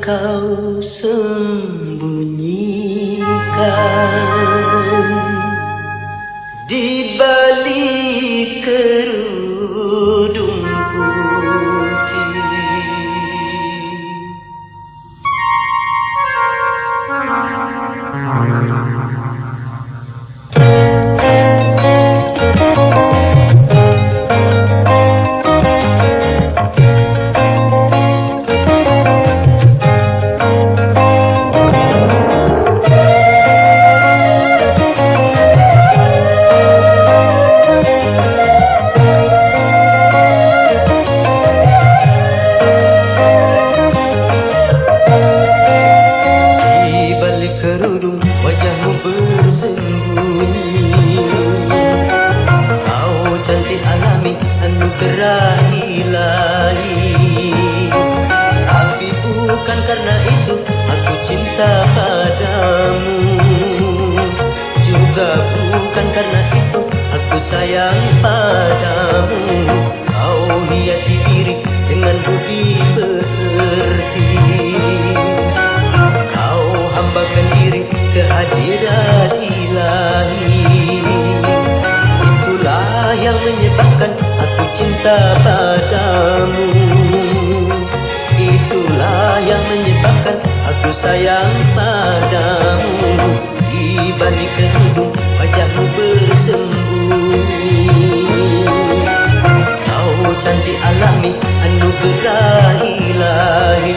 kau sembunyikan. Di balik cinta padamu. Itulah yang menyebabkan aku sayang padamu. Di balik kerudung wajahmu bersembunyi. Kau cantik alami anugerah ilahi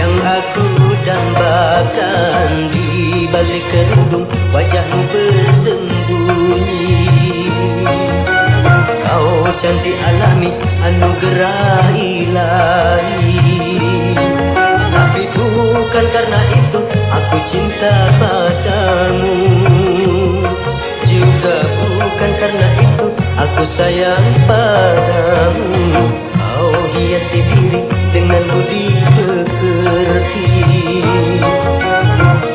yang aku dambakan di balik kerudung wajahmu bersembunyi. Kau cantik alami anugerah ilahi tapi bukan karena itu aku cinta padamu. Juga bukan karena itu aku sayang padamu Kau hiasi diri dengan budi pekerti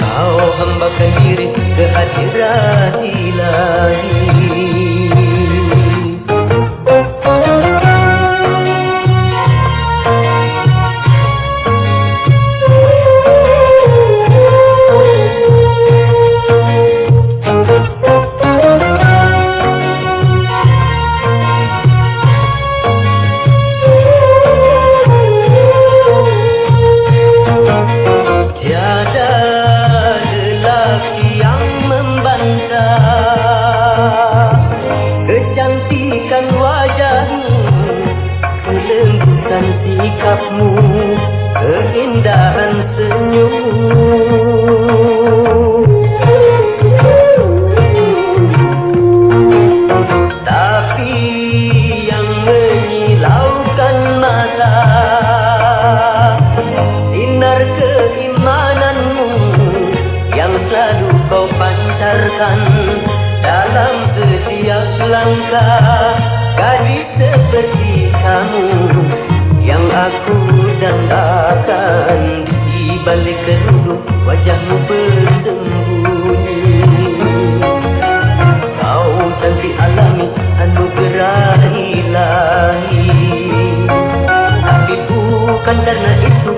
Kau hambakan diri kehadiran ilahi sikapmu Keindahan senyummu Tapi yang menyilaukan mata Sinar keimananmu Yang selalu kau pancarkan Dalam setiap langkah Gadis seperti kamu Yang aku dambakan Di balik kerudung wajahmu bersembunyi. Kau cantik alami anugerah ilahi Tapi bukan karena itu